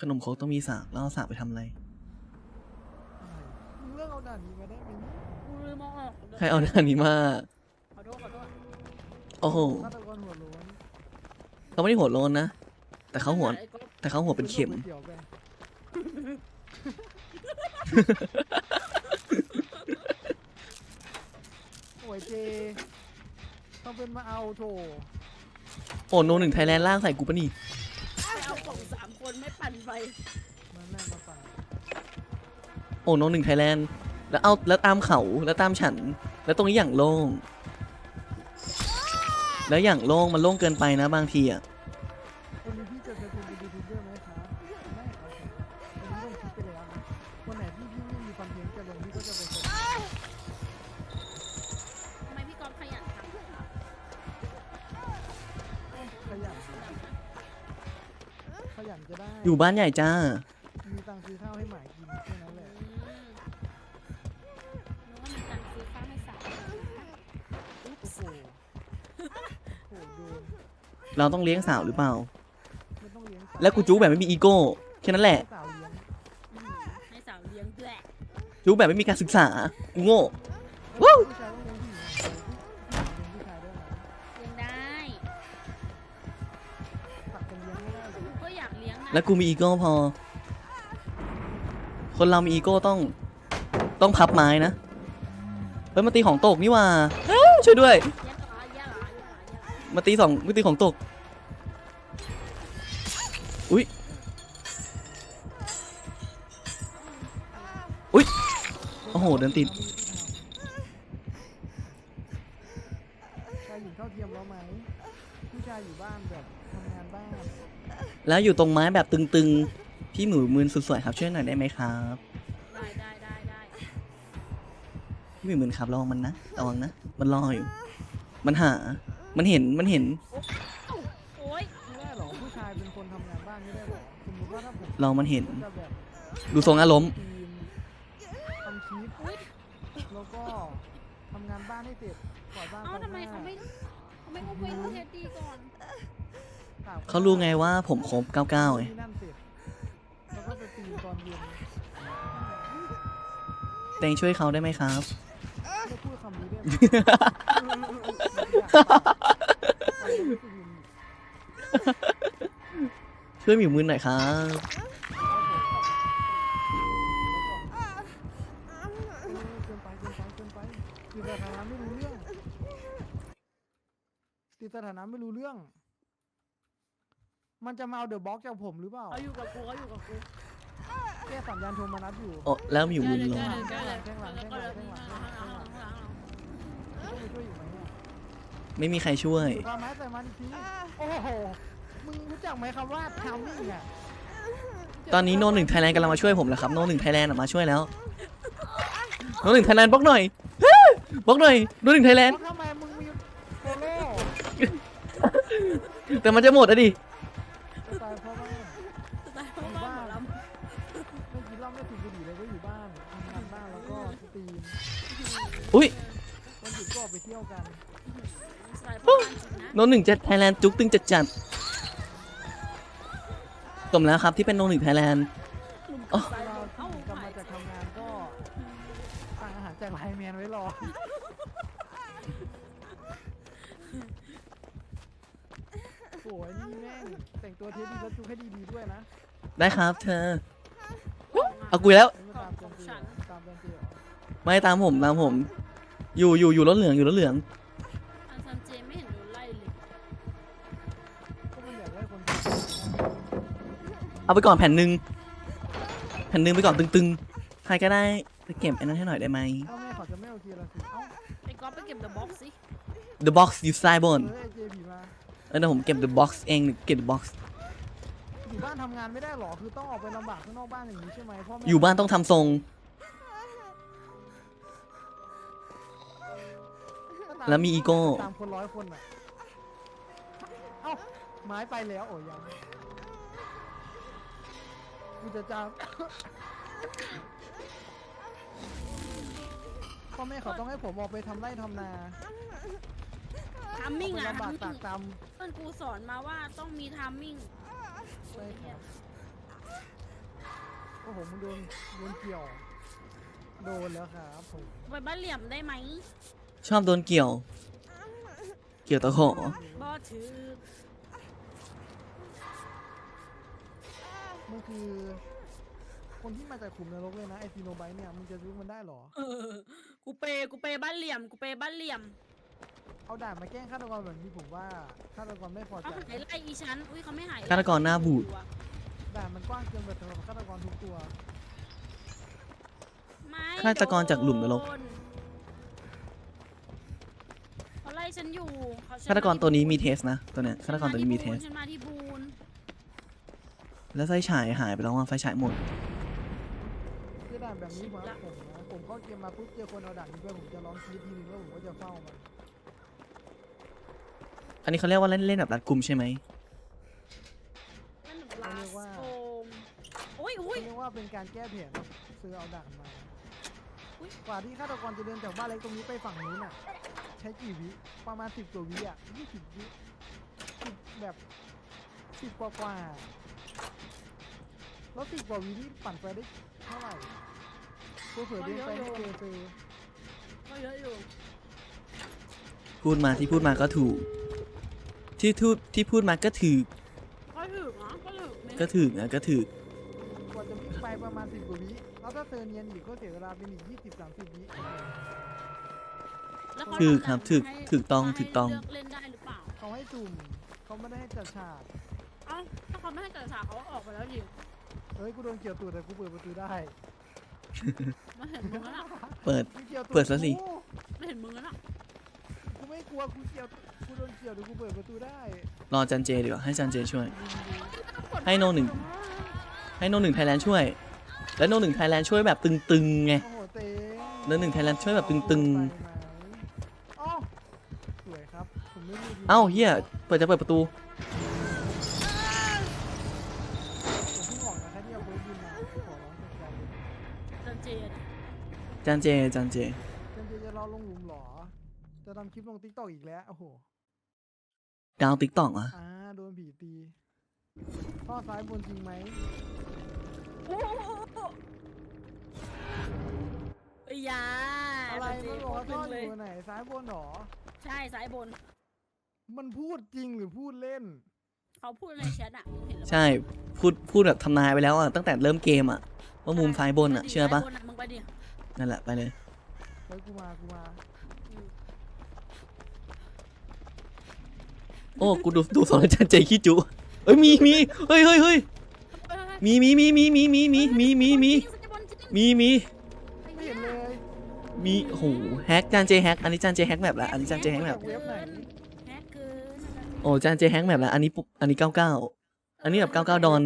ขนมโคกต้องมีสากแล้วเอาสากไปทำอะไร มึงเลิกเอาด่านนี้มาได้ไหมเนี่ยกูลืมมองออกใครเอาด้านนี้มา ขอโทษขอโทษโอ้โหฆาตกรหัวโล้นเขาไม่ได้หัวโลนนะ แต่เขาหัว ไอ้ก๊อฟแต่เขาหัวเป็นเข็มก๋วยตี๋ยวไปโอ้ยเจทำเป็นมาเอาโถโอ้โนหนึ่งไทยแลนด์ล่างใส่กูปะนี่ คนไม่ปั่นไปมันแม่มาปั่นโอ้โนหนึ่งไทยแลนด์แล้วเอาแล้วตามเขาแล้วตามฉัน แล้วตรงนี้อย่างโล่ง แล้วอย่างโล่งมันโล่งเกินไปนะบางทีอะวันนี้พี่จะไปเป็นยูทูบเบอร์ไหมครับไม่เอาเถอะวันนี้ลงคลิปไปแล้วนะวันไหนที่พี่ไม่มีคอนเทนต์จะลงพี่ก็จะไปส่งท อยู่บ้านใหญ่จ้า มีตังค์ซื้อข้าวให้หมากินแค่นั้นแหละอืมนึกว่ามีตังค์ซื้อข้าวให้สาวอุ๊บโอ้โหโอ้โหโดนเราต้องเลี้ยงสาวหรือเปล่า ไม่ต้องเลี้ยงสาวแล้วกูจู้แบบไม่มีอีโก้แค่นั้นแหละ ให้สาวเลี้ยงอืมให้สาวเลี้ยงด้วย จู้แบบไม่มีการศึกษา กูโง่ แล้วกูมีอีโก้พอ คนเรามีอีโก้ต้องต้องพับไม้นะเฮ้ยมาตีของตกนี่ว่าช่วยด้วย มาตีสองมาตีของตก อุ้ยอุ้ยโอ้โหเดินติด แล้วอยู่ตรงไม้แบบตึงๆ พี่หมูมืนสุดสวยครับช่วยหน่อยได้ไหมครับได้ได้ได้ได้พี่หมูมืนครับระวังมันนะระวังนะมันรออยู่ มันหา มันเห็นมันเห็นโอ๊ยไม่ได้หรอผู้ชายเป็นคนทำงานบ้านไม่ได้หรอสมมติว่าถ้าผมเรามันเห็น จะแบบดูทรงอารมณ์ทีมทำคลิปอุ๊ยแล้วก็ทำงานบ้านให้เสร็จก่อนบ้านเอ้าก่อนทำไมเขาไม่เขาไม่เอาเว้นเทดดี้ก่อน เขารู้ไงว่าผมครบ99ไงที่นั่นเสร็จแล้วก็ไปตีตอนเย็นเตงช่วยเขาได้ไหมครับไม่พูดคำนี้ได้ไหมช่วยหมิวมืนหน่อยครับเกินไปเกินไปเกินไปติดสถานะไม่รู้เรื่องติดสถานะไม่รู้เรื่องมันจะมาเอาเดอะบ็อกจากผมหรือเปล่าเขาอยู่กับกูเขาอยู่กับกูแค่สัญญาณโทรมานัดอยู่โอ้แล้วหมิวมืนลงแก้เลยแก้เลยแล้วก็เลยข้างหลังข้างหลังข้างหลังต้องไปช่วยอยู่ไหมเนี่ยไม่มีใครช่วยปาไม้ใส่มันอีกทีโอ้โห มึงรู้จักไหมคำว่าทามมิ่งอะตอนนี้โนหนึ่งไทยแลนด์กำลังมาช่วยผมแล้วครับโนหนึ่งไทยแลนด์มาช่วยแล้วโนหนึ่งไทยแลนด์บล็อกหน่อยบล็อกหน่อยโนหนึ่งไทยแลนด์ทำไมมึงมีโซโล่แต่มันจะหมดอะดิ อุ้ยวันหยุดก็ออกไปเที่ยวกันตายเพราะการจริงนะโนหนึ่งจะไทยแลนด์จุกตึงจัดจัดสมแล้วครับที่เป็นโนหนึ่งไทยแลนด์กลุ่มอ๋อสายเราเอ้าที่กลับมาจากทำงานก็สั่งอาหารจากไลน์แมนไว้รอโอ้ยนี่แม่งแต่งตัวเทสดีแล้วจุกให้ดีๆด้วยนะได้ครับเธอเอากุยแล้ว ไม่ตามเจนจีเหรอตามเจนจีเหรอไม่ตามผมตามผม อยู่อยู่อยู่รถเหลืองอยู่รถเหลืองอันซันเจไม่เห็นโดนไล่เลยก็มันอยากได้คนเอาไปก่อนแผ่นหนึ่งแผ่นหนึ่งไปก่อนตึงๆใครก็ได้ไปเก็บไอ้นั้นให้หน่อยได้ไหมถ้าแม่เขาจะไม่โอเคละสิเอ้าไอ้ก๊อฟไปเก็บเดอะบ็อกซ์สิ The box อยู่ซ้ายบนเฮ้ยไอ้เจผีมาเออเดี๋ยวผมเก็บ The box เองเก็บ The box อยู่บ้านทำงานไม่ได้หรอคือต้องออกไปลำบากข้างนอกบ้านอย่างนี้ใช่ไหมพ่อแม่อยู่บ้านต้องทำทรง แล้วมีอีโก้ตามคนร้อยคนอะเอ้าไม้ไปแล้วโอ้ยยังกูจะจามพ่อแม่เขาต้องให้ผมออกไปทำไร่ทำนาทามมิ่งไปอะลำบากทามตากมิ่งตเพื่อนกูสอนมาว่าต้องมีทามมิ่งำใช่ครับโอ้โหมึงโดนโดนเกี่ยว โดนแล้วครับผมไปบ้านเหลี่ยมได้ไหม ชอบโดนเกี่ยว เกี่ยวตะขอบอถือมันคือ คนที่มาจากขุมนรกเลยนะไอซีโนไบต์เนี่ยมึงจะรู้มันได้เหรอ เออกูเปย์กูเปย์บ้านเหลี่ยม กูเปย์บ้านเหลี่ยมเอาด่านมาแกล้งฆาตกรแบบนี้ผมว่าฆาตกรไม่พอเขาใจหายไล่อีฉันอุ้ยเขาไม่หายฆาตกรหน้าบูดด่านมันกว้างเกินไปสำหรับฆาตกรทุกตัวไม่ฆาตกรจากหลุมนรก ล่ฉันอยู่เขฆาตกรตัวนี้มีเทสนะตัวเนี้ยฆาตกรตัวนี้มีเทส ฉันมาที่บูนแล้วไฟฉายหายไปแล้วว่าไฟฉายหมด คือด่านแบบนี้ผมว่าผมนะผมเข้าเกมมาปุ๊บเจอคนเอาด่านนี้ไปผมจะร้องกรี๊ดทีนึงแล้วผมก็จะเฝ้ามันอันนี้เขาเรียกว่าเล่นเล่นแบบรัดกุมใช่ไหมนั่นหนูลาสโอมโอ้ยอุ้ยเรียกว่าเป็นการแก้แผนนะซื้อเอาด่านมาอุ๊ย กว่าที่ฆาตกรจะเดินจากบ้านเล็กตรงนี้ไปฝั่งนู้นอะ ใช้กี่วิประมาณสิบกว่าวิอะยี่สิบวิสิบแบบสิบกว่ากว่าแล้วสิบกว่าวินี่ปั่นไปได้เท่าไหร่ตัวเผื่อเดินไปให้เจอเจอก็เยอะอยู่พูดมาที่พูดมาก็ถูก ที่ทูดที่พูดมาก็ถือก็ถึกนะก็ถึกเนี่ยก็ถือนะก็ถือกว่าจะวิ่งไปประมาณสิบกว่าวิ แล้วถ้าเธอเนียนอีกก็เสียเวลาเป็นอีกยี่สิบสามสิบวิแล้วเขาถือทำครับหนัถือให้ถือต้องให้ถือต้อง เลือกเล่นได้หรือเปล่าเขาให้จุ่มเขาไม่ได้ให้จัดฉากเอ้าถ้าเขาไม่ให้จัดฉากเขาก็ออกไปแล้วดิเฮ้ยกูโดนเกี่ยวตูดแต่กูเปิดประตูได้ไม่เห็นมึงแล้วน่ะเปิด กูกี่ยวตูเปิดซะสิ กูไม่เห็นมึงแล้วน่ะกูไม่กลัวกูเกี่ยวกูโดนเกี่ยวเดี๋ยวกูเปิดประตูได้รอจันเจดีกว่าให้จันเจช่วย ให้โนหนึ่ง ให้โนหนึ่งไทยแลนด์ช่วย แล้วโนหนึ่งไทยแลนด์ช่วยแบบตึงๆไงโอ้โหเต็งโนหนึ่งไทยแลนด์ช่วยแบบตึงไปไหมอ้าวสวยครับผมไม่มีๆ เอ้าเฮียเปิดจะเปิดประตู ผมเพิ่งออกนะครับที่เอาเบิร์ดยินมาขอร้องแฟนๆเลยจันเจนจันเจจันเจเจนเจจะรอลงหลุมเหรอ จะทำคลิปลงติ๊กต็อกอีกแล้ว โอ้โห ดาวติ๊กต็อกอะ อ่า โดนผีตีท่อซ้ายบนจริงไหม โอ้โหไอ้ยาอะไรจันเจมันบอกว่าโคท่อตรอเลยยู่ไหนซ้ายบนเหรอ ใช่สายบน มันพูดจริงหรือพูดเล่น เขาพูดในแชทอะมึงเห็นหรือเปล่าใช่พูดพูดแบบทำนายไปแล้วอะตั้งแต่เริ่มเกมอะว่ามุมซ้ายบนอะ เชื่อปะซ้ายบนมึงไปดินั่นแหละไปเลย เฮ้ยกูมากูมาอืมโอ้กูดูดูสอนจันเจขี้จุเอ้ยมีมีเฮ้ยเฮ้ยเฮ้ย มีมีมีมีมีมีมีมีมีมีมีมีไม่เห็นเลยมีโอ้โหแฮกจานเจแฮกอันนี้จานเจแฮกแบบละอันนี้จานเจแฮกแบบโอ้จานเจแฮกแบบละอันนี้ปุ๊บอันนี้เก้าเก้าอันนี้แบบเก้าเก้าดอน